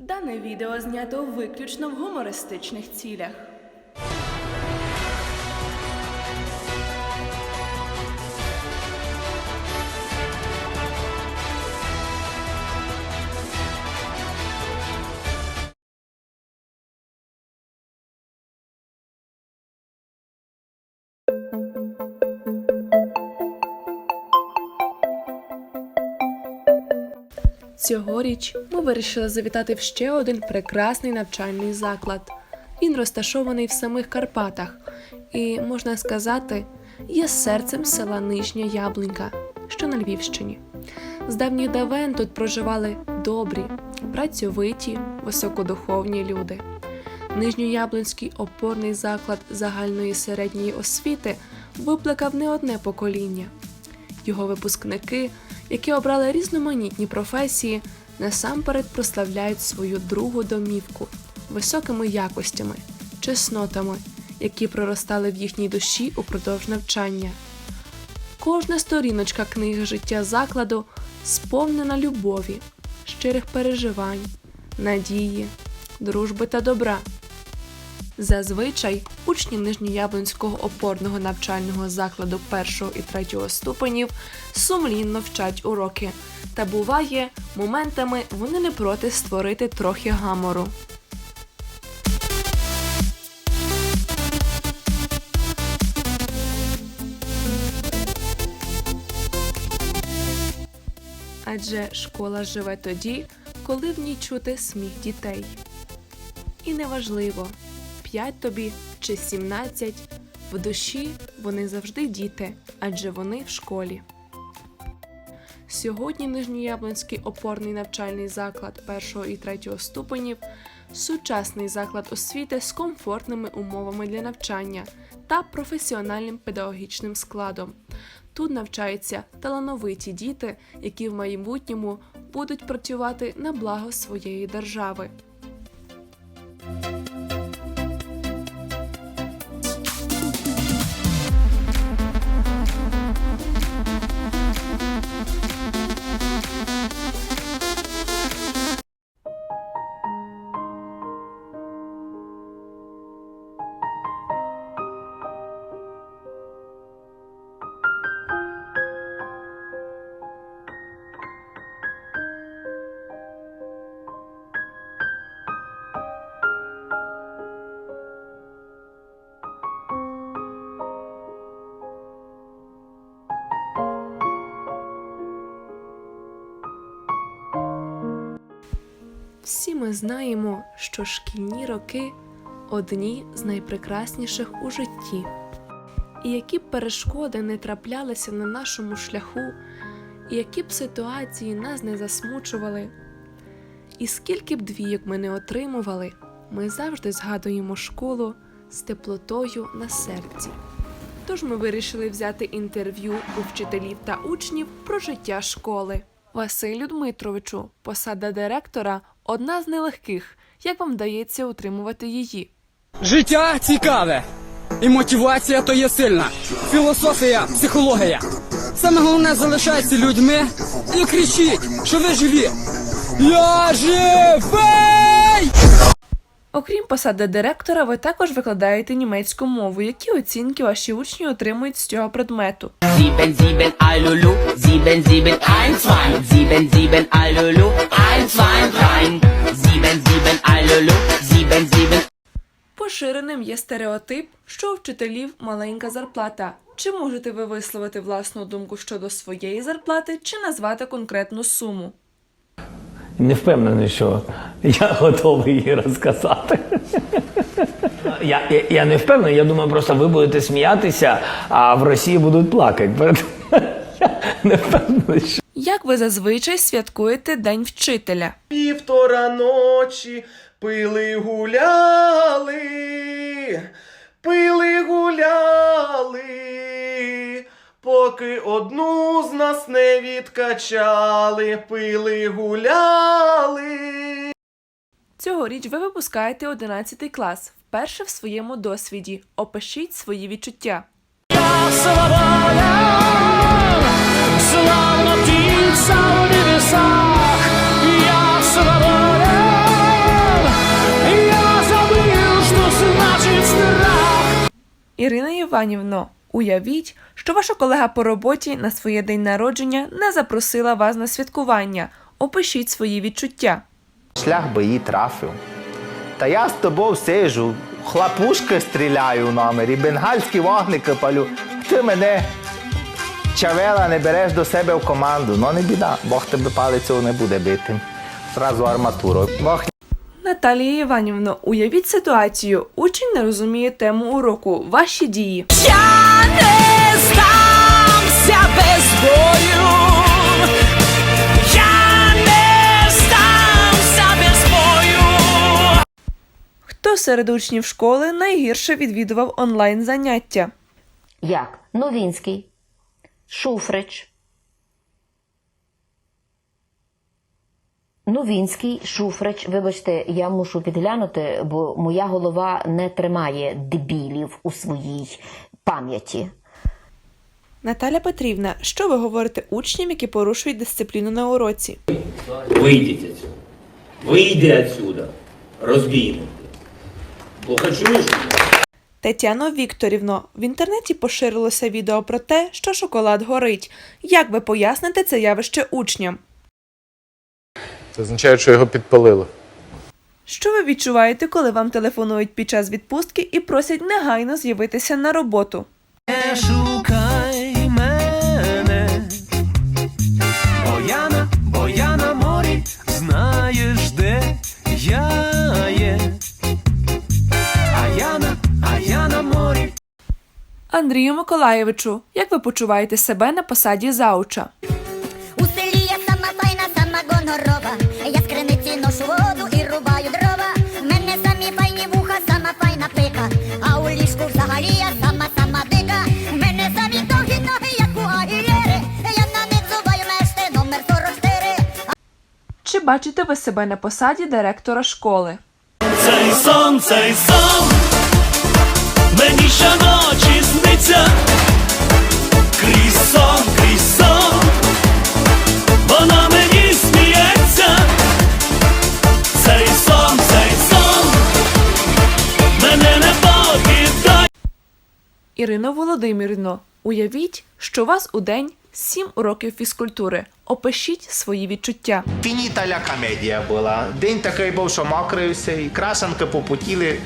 Дане відео знято виключно в гумористичних цілях. Цьогоріч ми вирішили завітати в ще один прекрасний навчальний заклад. Він розташований в самих Карпатах і, можна сказати, є серцем села Нижня Яблунька, що на Львівщині. З давніх давен тут проживали добрі, працьовиті, високодуховні люди. Нижньояблунський опорний заклад загальної середньої освіти викликав не одне покоління. Його випускники, які обрали різноманітні професії, насамперед прославляють свою другу домівку високими якостями, чеснотами, які проростали в їхній душі упродовж навчання. Кожна сторіночка книги життя закладу сповнена любові, щирих переживань, надії, дружби та добра. Зазвичай учні Нижньояблунського опорного навчального закладу першого і третього ступенів сумлінно вчать уроки, та буває, моментами вони не проти створити трохи гамору. Адже школа живе тоді, коли в ній чути сміх дітей. І неважливо, 5 тобі чи 17, в душі вони завжди діти, адже вони в школі. Сьогодні Нижньояблонський опорний навчальний заклад першого і третього ступенів сучасний заклад освіти з комфортними умовами для навчання та професіональним педагогічним складом. Тут навчаються талановиті діти, які в майбутньому будуть працювати на благо своєї держави. Всі ми знаємо, що шкільні роки одні з найпрекрасніших у житті. І які б перешкоди не траплялися на нашому шляху, і які б ситуації нас не засмучували, і скільки б двійок ми не отримували, ми завжди згадуємо школу з теплотою на серці. Тож ми вирішили взяти інтерв'ю у вчителів та учнів про життя школи. Василю Дмитровичу, посада директора одна з нелегких. Як вам вдається утримувати її? Життя цікаве. І мотивація то є сильна. Філософія, психологія. Саме головне залишайтеся людьми і кричіть, що ви живі. Я живий! Окрім посади директора, ви також викладаєте німецьку мову. Які оцінки ваші учні отримують з цього предмету? Поширеним є стереотип, що у вчителів маленька зарплата. Чи можете ви висловити власну думку щодо своєї зарплати, чи назвати конкретну суму? Не впевнений, що я готовий її розказати. Я, я, я не впевнений, я думаю, просто ви будете сміятися, а в Росії будуть плакати. Я не впевнений, що. Як ви зазвичай святкуєте День вчителя? Півтора ночі пили гуляли, пили гуляли, Поки одну з нас не відкачали, пили, гуляли. Цьогоріч ви випускаєте 11 клас. Вперше в своєму досвіді. Опишіть свої відчуття. Я свобода, славно птица в небесах. Я свобода, я забив, що значить страх. Ірина Іванівно уявіть, що ваша колега по роботі на своє день народження не запросила вас на святкування. Опишіть свої відчуття. Шлях би її трафив. Та я з тобою сижу, хлопушки стріляю в номері, бенгальські вогники палю. Ти мене чавела не береш до себе в команду. Ну не біда, Бог тебе палицею не буде бити. Зразу арматуру. Бог Наталія Іванівно, уявіть ситуацію. Учень не розуміє тему уроку. Ваші дії. Не здамся без бою. Я не здамся без бою. Хто серед учнів школи найгірше відвідував онлайн заняття? Як? Новінський, Шуфрич. Новінський, Шуфрич, вибачте, я мушу підглянути, бо моя голова не тримає дебілів у своїй пам'яті. Наталя Петрівна, що ви говорите учням, які порушують дисципліну на уроці? Вийдіть отсюда. Вийди отсюда. Розбійник. Плохо? Тетяно Вікторівно, в інтернеті поширилося відео про те, що шоколад горить. Як ви поясните це явище учням? Це означає, що його підпалило. Що ви відчуваєте, коли вам телефонують під час відпустки і просять негайно з'явитися на роботу? Не шукай мене, бо я на, бо я на морі, знаєш, де я є. А я на, а я на морі. Андрію Миколаєвичу, як ви почуваєте себе на посаді зауча? Бачите ви себе на посаді директора школи? Цей сон, цей сон, мені щоночі сниться. Крізь сон, крізь сон, вона мені сміється. Цей сон, цей сон, мене не покидає. Ірино Володимирівно, уявіть, що вас у день 7 уроків фізкультури. Опишіть свої відчуття. Фініта ля комедія була. День такий був, що мокрився, і крашенки попотіли,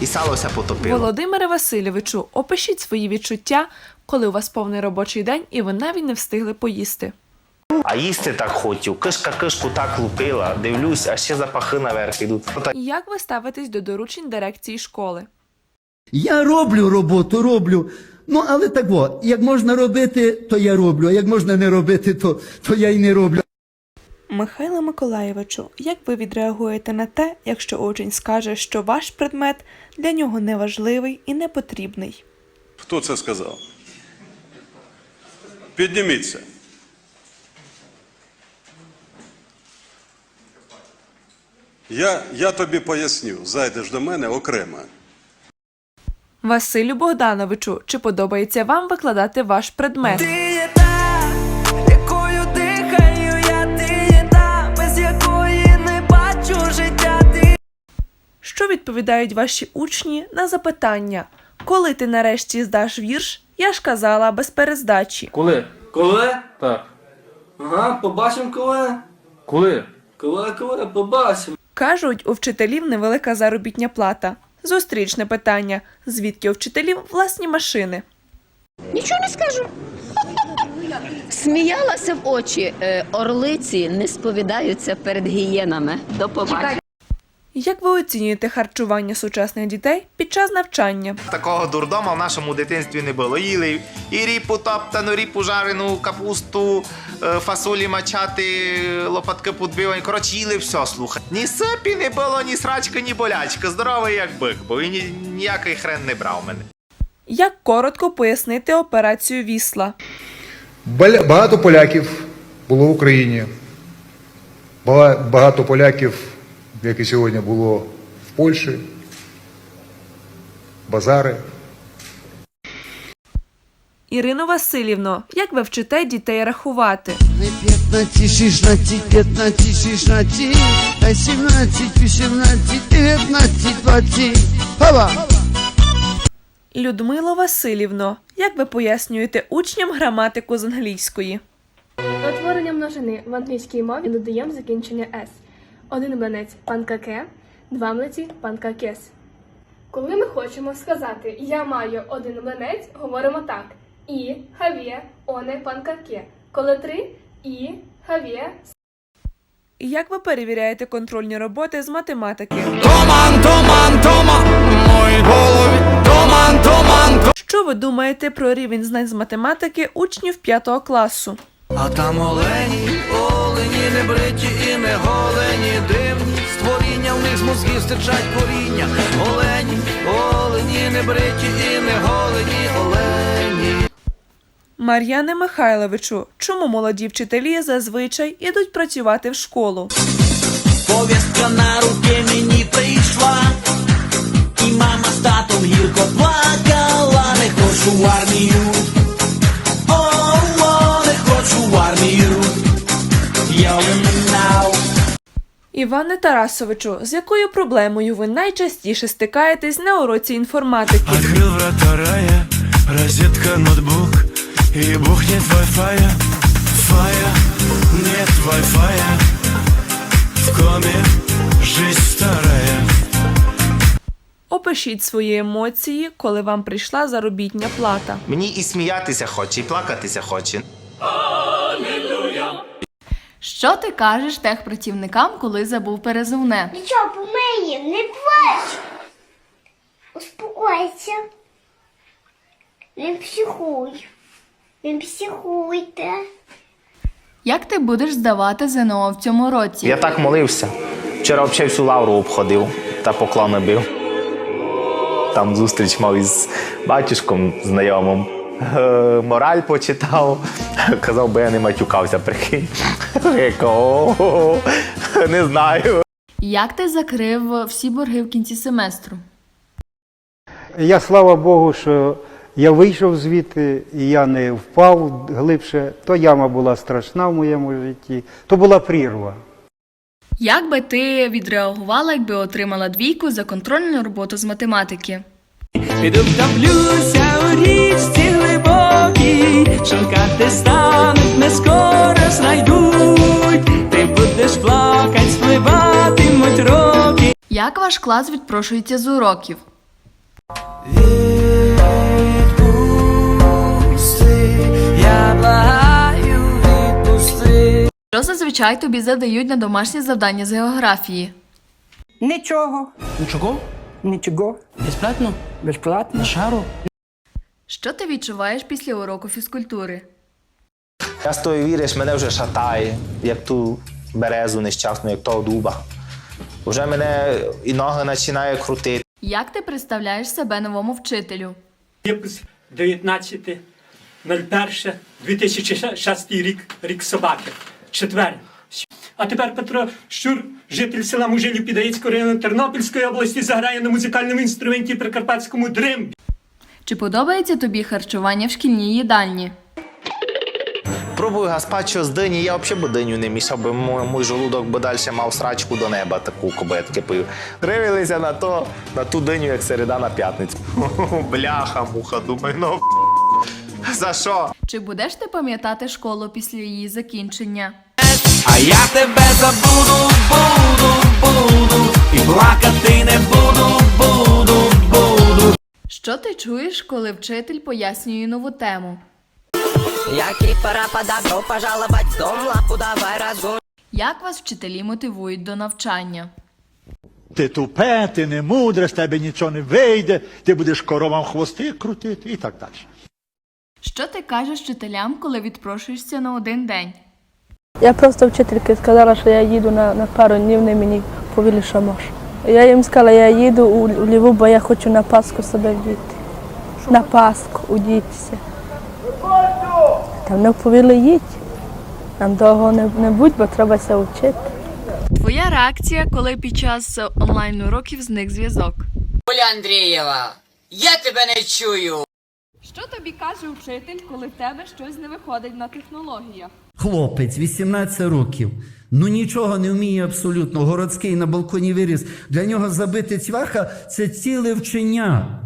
і салося потопило. Володимире Васильовичу, опишіть свої відчуття, коли у вас повний робочий день і ви навіть не встигли поїсти. А їсти так хотів. Кишка кишку так лупила. Дивлюсь, а ще запахи наверх ідуть. Як ви ставитесь до доручень дирекції школи? Я роблю роботу, роблю. Ну, але так от, як можна робити, то я роблю, а як можна не робити, то, то я й не роблю. Михайло Миколаєвичу, як ви відреагуєте на те, якщо учень скаже, що ваш предмет для нього неважливий і не потрібний? Хто це сказав? Підніміться. Я, я тобі поясню, зайдеш до мене окремо. Василю Богдановичу, чи подобається вам викладати ваш предмет? Ти якою дихаю я, без якої не бачу життя. Ти Що відповідають ваші учні на запитання? Коли ти нарешті здаш вірш? Я ж казала без перездачі. Коли? Коли? Так. Ага, побачимо коли. Коли? Коли, коли, побачимо. Кажуть, у вчителів невелика заробітня плата. Зустрічне питання: звідки у вчителів власні машини? Нічого не скажу. Сміялася в очі. Е, Орлиці не сповідаються перед гієнами. До побачення. Як ви оцінюєте харчування сучасних дітей під час навчання? Такого дурдома в нашому дитинстві не було. Їли і ріпу топтану, ріпу жарену, капусту, е, фасолі мачати, лопатки подбивані. Коротше, їли все, слухай. Ні сипі не було, ні срачки, ні болячки. Здоровий як бик, бо ні, ніякий хрен не брав мене. Як коротко пояснити операцію Вісла? Багато поляків було в Україні. Багато поляків, як і сьогодні, було в Польщі. Базари. Ірино Васильівно, як ви вчите дітей рахувати? 15, 16, 15, 16, 17, 18, 19, 20. Хава! Людмило Васильівно, як ви пояснюєте учням граматику з англійської? До утворення множини в англійській мові додаємо закінчення «с». Один млинець панкаке, два млиці панкакес. Коли ми хочемо сказати Я маю один млинець, говоримо так: І хавє оне панкаке. Коли три і хавє Як ви перевіряєте контрольні роботи з математики? Томан, томан, томан, мої голові, томан, томан, томан. Що ви думаєте про рівень знань з математики учнів 5 класу? А там олені, олені, не бриті і не голені, дивні створіння, в них з мозгів стирчать коріння. Олені, олені, не бриті і не голені, олені. Мар'яне Михайловичу, чому молоді вчителі зазвичай ідуть працювати в школу? Повістка на руки мені прийшла, і мама з татом гірко плакала, не хочу в армію. О, о, не хочу в армію. Іване Тарасовичу, з якою проблемою ви найчастіше стикаєтесь на уроці інформатики? Открыл врата рая, розетка, ноутбук И бухнет Wi-Fi Фая, нет Wi-Fi В коме жизнь старая Опишіть свої емоції, коли вам прийшла заробітня плата. Мені і сміятися хоче, і плакатися хоче. Що ти кажеш техпрацівникам, коли забув перезувне? Нічого, помиє, не плач. Успокойся. Не психуй. Не психуйте. Як ти будеш здавати ЗНО в цьому році? Я так молився. Вчора взагалі всю лавру обходив та поклони бив. Там зустріч мав із батюшком знайомим. Е, Мораль почитав. Казав, би я не матюкався, прикинь. «О, Не знаю. Як ти закрив всі борги в кінці семестру? Я слава Богу, що я вийшов звідти, і я не впав глибше. То яма була страшна в моєму житті, то була прірва. Як би ти відреагувала, якби отримала двійку за контрольну роботу з математики? Піду втоплюся у річці глибокій, шукати стануть, не скоро знайдуть. Ти будеш плакать, спливатимуть роки. Як ваш клас відпрошується з уроків? Відпусти, я благаю, відпусти. Що зазвичай тобі задають на домашні завдання з географії? Нічого. Нічого? Нічого. Безплатно? Безплатно. На шару? Що ти відчуваєш після уроку фізкультури? Я з тої віриш, мене вже шатає, як ту березу нещасну, як того дуба. Вже мене і ноги починає крутити. Як ти представляєш себе новому вчителю? 19.01.2006 рік, рік собаки. Четвер. А тепер Петро Щур, житель села Мужинів Підаїцького району Тернопільської області, заграє на музикальному інструменті прикарпатському дримбі. Чи подобається тобі харчування в шкільній їдальні? Пробую гаспачо з дині, я взагалі б диню не мішав, би мой, мой желудок би далі мав срачку до неба, таку кобетки пив. Дивилися на то, на ту диню, як середа на п'ятницю. Бляха, муха, думаю, ну за що? Чи будеш ти пам'ятати школу після її закінчення? А я тебе забуду, буду, буду, і плакати не буду, буду. Що ти чуєш, коли вчитель пояснює нову тему? Який пора пожаловать в дом, лапу давай разгон. Як вас вчителі мотивують до навчання? Ти тупе, ти не мудре, з тебе нічого не вийде, ти будеш коровам хвости крутити і так далі. Що ти кажеш вчителям, коли відпрошуєшся на один день? Я просто вчительки сказала, що я їду на, на пару днів, вони мені повіли, що можу. Я їм сказала, я їду у, у Львів, бо я хочу на Пасху себе вдіти. На Пасху удітися. Там не повіли їдь. Нам довго не, не будь, бо треба ся вчити. Твоя реакція, коли під час онлайн уроків зник зв'язок? Оля Андрієва, я тебе не чую. Що тобі каже вчитель, коли в тебе щось не виходить на технологіях? Хлопець, 18 років. Ну нічого не вміє абсолютно. Городський на балконі виріс. Для нього забити цвяха це ціле вчення.